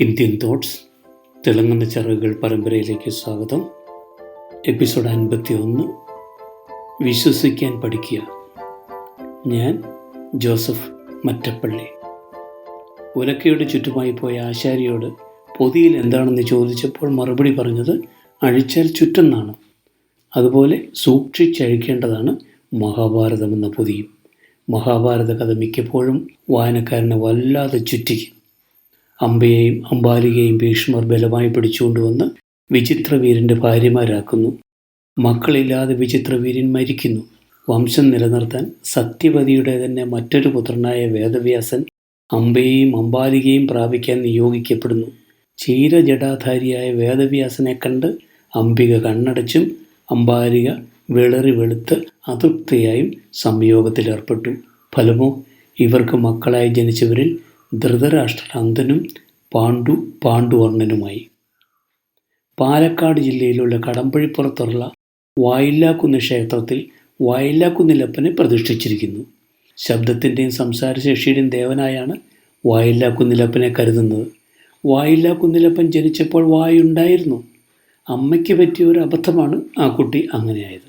Indian thoughts തിളങ്ങുന്ന ചിറകുകൾ പരമ്പരയിലേക്ക് സ്വാഗതം. എപ്പിസോഡ് അൻപത്തി ഒന്ന് വിശ്വസിക്കാൻ പഠിക്കുക. ഞാൻ ജോസഫ് മറ്റപ്പള്ളി. ഉലക്കയുടെ ചുറ്റുമായി പോയ ആശാരിയോട് പൊതിയിൽ എന്താണെന്ന് ചോദിച്ചപ്പോൾ മറുപടി പറഞ്ഞത് അഴിച്ചാൽ ചുറ്റെന്നാണ്. അതുപോലെ സൂക്ഷിച്ചഴിക്കേണ്ടതാണ് മഹാഭാരതം എന്ന പൊതിയും. മഹാഭാരത കഥ മിക്കപ്പോഴും വായനക്കാരനെ വല്ലാതെ ചുറ്റിക്കും. അമ്പയെയും അമ്പാലികയും ഭീഷ്മർ ബലമായി പിടിച്ചുകൊണ്ടുവന്ന് വിചിത്രവീരന്റെ ഭാര്യമാരാക്കുന്നു. മക്കളില്ലാതെ വിചിത്രവീരൻ മരിക്കുന്നു. വംശം നിലനിർത്താൻ സത്യവതിയുടെ തന്നെ മറ്റൊരു പുത്രനായ വേദവ്യാസൻ അമ്പയെയും അംബാലികയും പ്രാപിക്കാൻ നിയോഗിക്കപ്പെടുന്നു. ക്ഷീരജടാധാരിയായ വേദവ്യാസനെ കണ്ട് അംബിക കണ്ണടച്ചും അമ്പാലിക വിളറി വെളുത്ത് അതൃപ്തിയായും സംയോഗത്തിലേർപ്പെട്ടു. ഫലമോ ഇവർക്ക് മക്കളായി ജനിച്ചവരിൽ ധൃതരാഷ്ട്രൻ അന്ധനും പാണ്ഡു പാണ്ഡുവർണനുമായി. പാലക്കാട് ജില്ലയിലുള്ള കടമ്പഴിപ്പുറത്തുള്ള വായില്ലാക്കുന്ന് ക്ഷേത്രത്തിൽ വായില്ലാക്കുന്നിലപ്പനെ പ്രതിഷ്ഠിച്ചിരിക്കുന്നു. ശബ്ദത്തിന്റെയും സംസാരശേഷിയുടെയും ദേവനായാണ് വായില്ലാക്കുന്നിലപ്പനെ കരുതുന്നത്. വായില്ലാക്കുന്നിലപ്പൻ ജനിച്ചപ്പോൾ വായുണ്ടായിരുന്നു. അമ്മയ്ക്ക് പറ്റിയ ഒരു അബദ്ധമാണ് ആ കുട്ടി അങ്ങനെയായത്.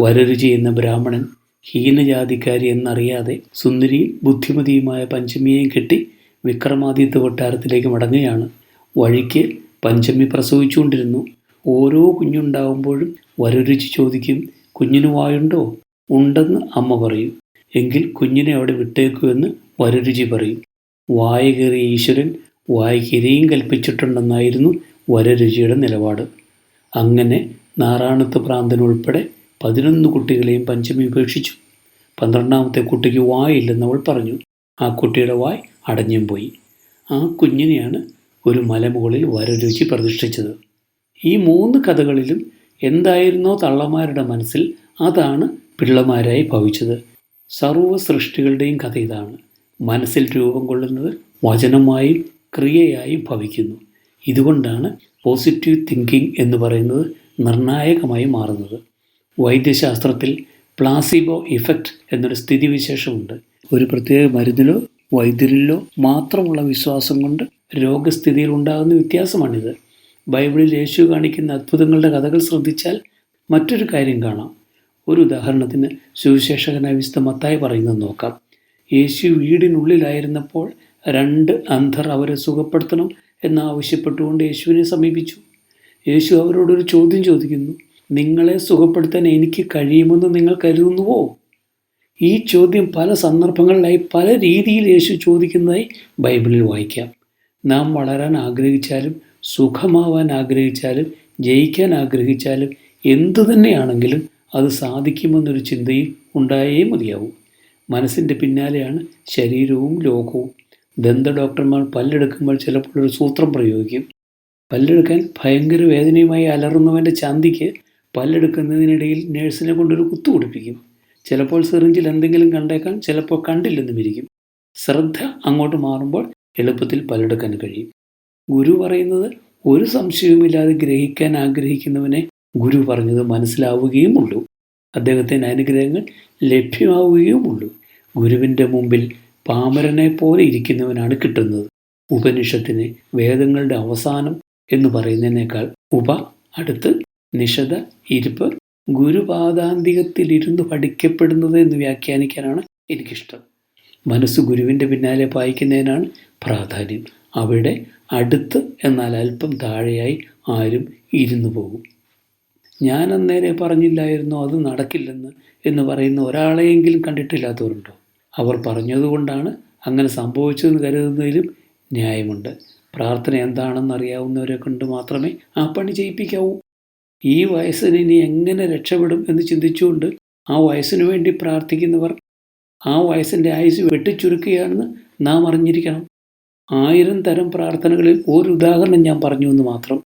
വരരുചി എന്ന ബ്രാഹ്മണൻ ഹീനജാതിക്കാരി എന്നറിയാതെ സുന്ദരിയും ബുദ്ധിമതിയുമായ പഞ്ചമിയെയും കെട്ടി വിക്രമാദിത്യ കൊട്ടാരത്തിലേക്ക് മടങ്ങുകയാണ്. വഴിക്ക് പഞ്ചമി പ്രസവിച്ചുകൊണ്ടിരുന്നു. ഓരോ കുഞ്ഞുണ്ടാവുമ്പോഴും വരരുചി ചോദിക്കും കുഞ്ഞിന് വായുണ്ടോ? ഉണ്ടെന്ന് അമ്മ പറയും. എങ്കിൽ കുഞ്ഞിനെ അവിടെ വിട്ടേക്കൂ എന്ന് വരരുചി പറയും. വായ കയറിയ ഈശ്വരൻ വായിക്കിരയും കൽപ്പിച്ചിട്ടുണ്ടെന്നായിരുന്നു വരരുചിയുടെ നിലപാട്. അങ്ങനെ നാറാണത്ത് പ്രാന്തൻ ഉൾപ്പെടെ പതിനൊന്ന് കുട്ടികളെയും പഞ്ചമി ഉപേക്ഷിച്ചു. പന്ത്രണ്ടാമത്തെ കുട്ടിക്ക് വായില്ലെന്ന് അവൾ പറഞ്ഞു. ആ കുട്ടിയുടെ വായ് അടഞ്ഞും പോയി. ആ കുഞ്ഞിനെയാണ് ഒരു മലമുകളിൽ വരരുചി പ്രതിഷ്ഠിച്ചത്. ഈ മൂന്ന് കഥകളിലും എന്തായിരുന്നോ തള്ളമാരുടെ മനസ്സിൽ അതാണ് പിള്ളമാരായി ഭവിച്ചത്. സർവ സൃഷ്ടികളുടെയും കഥ ഇതാണ്. മനസ്സിൽ രൂപം കൊള്ളുന്നത് വചനമായും ക്രിയയായും ഭവിക്കുന്നു. ഇതുകൊണ്ടാണ് പോസിറ്റീവ് തിങ്കിങ് എന്ന് പറയുന്നത് നിർണായകമായി മാറുന്നത്. വൈദ്യശാസ്ത്രത്തിൽ പ്ലാസിബോ ഇഫക്റ്റ് എന്നൊരു സ്ഥിതിവിശേഷമുണ്ട്. ഒരു പ്രത്യേക മരുന്നിലോ വൈദ്യരിലോ മാത്രമുള്ള വിശ്വാസം കൊണ്ട് രോഗസ്ഥിതിയിൽ ഉണ്ടാകുന്ന വ്യത്യാസമാണിത്. ബൈബിളിൽ യേശു കാണിക്കുന്ന അത്ഭുതങ്ങളുടെ കഥകൾ ശ്രദ്ധിച്ചാൽ മറ്റൊരു കാര്യം കാണാം. ഒരു ഉദാഹരണത്തിന് സുവിശേഷകനായ വിശുദ്ധ മത്തായി പറയുന്നത് നോക്കാം. യേശു വീടിനുള്ളിലായിരുന്നപ്പോൾ രണ്ട് അന്ധർ അവരെ സുഖപ്പെടുത്തണം എന്നാവശ്യപ്പെട്ടുകൊണ്ട് യേശുവിനെ സമീപിച്ചു. യേശു അവരോടൊരു ചോദ്യം ചോദിക്കുന്നു. നിങ്ങളെ സുഖപ്പെടുത്താൻ എനിക്ക് കഴിയുമെന്ന് നിങ്ങൾ കരുതുന്നുവോ? ഈ ചോദ്യം പല സന്ദർഭങ്ങളിലായി പല രീതിയിൽ യേശു ചോദിക്കുന്നതായി ബൈബിളിൽ വായിക്കാം. നാം വളരാൻ ആഗ്രഹിച്ചാലും സുഖമാവാൻ ആഗ്രഹിച്ചാലും ജയിക്കാൻ ആഗ്രഹിച്ചാലും എന്തു തന്നെയാണെങ്കിലും അത് സാധിക്കുമെന്നൊരു ചിന്തയും ഉണ്ടായേ മതിയാവൂ. മനസ്സിന്റെ പിന്നാലെയാണ് ശരീരവും ലോകവും. ദന്ത ഡോക്ടർമാർ പല്ലെടുക്കുമ്പോൾ ചിലപ്പോൾ ഒരു സൂത്രം പ്രയോഗിക്കും. പല്ലെടുക്കാൻ ഭയങ്കര വേദനയുമായി അലറുന്നവന്റെ ചന്തിക്ക് പല്ലെടുക്കുന്നതിനിടയിൽ നേഴ്സിനെ കൊണ്ടൊരു കുത്തു കുടിപ്പിക്കും ചിലപ്പോൾ സിറിഞ്ചിൽ എന്തെങ്കിലും കണ്ടേക്കാം ചിലപ്പോൾ കണ്ടില്ലെന്നും ഇരിക്കും. ശ്രദ്ധ അങ്ങോട്ട് മാറുമ്പോൾ എളുപ്പത്തിൽ പല്ലെടുക്കാൻ കഴിയും. ഗുരു പറയുന്നത് ഒരു സംശയവുമില്ലാതെ ഗ്രഹിക്കാൻ ആഗ്രഹിക്കുന്നവനെ ഗുരു പറഞ്ഞത് മനസ്സിലാവുകയുമുള്ളൂ. അദ്ദേഹത്തിന് അനുഗ്രഹങ്ങൾ ലഭ്യമാവുകയുമുള്ളൂ. ഗുരുവിന്റെ മുമ്പിൽ പാമരനെ പോലെ ഇരിക്കുന്നവനാണ് കിട്ടുന്നത്. ഉപനിഷത്തിന് വേദങ്ങളുടെ അവസാനം എന്ന് പറയുന്നതിനേക്കാൾ ഉപ അടുത്ത് നിഷത ഇരിപ്പ് ഗുരുപാദാന്തികത്തിലിരുന്ന് പഠിക്കപ്പെടുന്നത് എന്ന് വ്യാഖ്യാനിക്കാനാണ് എനിക്കിഷ്ടം. മനസ്സ് ഗുരുവിന്റെ പിന്നാലെ പായിക്കുന്നതിനാണ് പ്രാധാന്യം. അവിടെ അടുത്ത് എന്നാൽ അല്പം താഴെയായി ആരും ഇരുന്നു പോകും. ഞാൻ അന്നേരെ പറഞ്ഞില്ലായിരുന്നു അത് നടക്കില്ലെന്ന് എന്ന് പറയുന്ന ഒരാളെയെങ്കിലും കണ്ടിട്ടില്ലാത്തവരുണ്ടോ? അവർ പറഞ്ഞതുകൊണ്ടാണ് അങ്ങനെ സംഭവിച്ചതെന്ന് കരുതുന്നതിലും ന്യായമുണ്ട്. പ്രാർത്ഥന എന്താണെന്ന് അറിയാവുന്നവരെ കൊണ്ട് മാത്രമേ ആ പണി ചെയ്യിപ്പിക്കാവൂ. ഈ വയസ്സിന് ഇനി എങ്ങനെ രക്ഷപ്പെടും എന്ന് ചിന്തിച്ചുകൊണ്ട് ആ വയസ്സിനു വേണ്ടി പ്രാർത്ഥിക്കുന്നവർ ആ വയസ്സിന്റെ ആയുസ് വെട്ടിച്ചുരുക്കുകയാണെന്ന് നാം അറിഞ്ഞിരിക്കണം. ആയിരം തരം പ്രാർത്ഥനകളിൽ ഒരു ഉദാഹരണം ഞാൻ പറഞ്ഞു എന്ന് മാത്രം.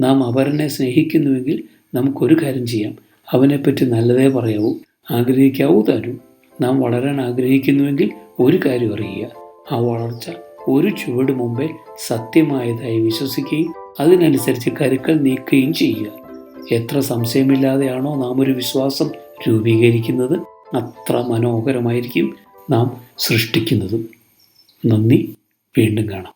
നാം അവരനെ സ്നേഹിക്കുന്നുവെങ്കിൽ നമുക്കൊരു കാര്യം ചെയ്യാം. അവനെപ്പറ്റി നല്ലതേ പറയാവൂ ആഗ്രഹിക്കാവൂ തരൂ നാം വളരാൻ ആഗ്രഹിക്കുന്നുവെങ്കിൽ ഒരു കാര്യം അറിയുക. ആ വളർച്ച ഒരു ചുവട് മുമ്പേ സത്യമായതായി വിശ്വസിക്കുകയും അതിനനുസരിച്ച് കരുക്കൾ നീക്കുകയും ചെയ്യുക. എത്ര സംശയമില്ലാതെയാണോ നാം ഒരു വിശ്വാസം രൂപീകരിക്കുന്നത് അത്ര മനോഹരമായിരിക്കും നാം സൃഷ്ടിക്കുന്നതും. നന്ദി വീണ്ടും കാണാം.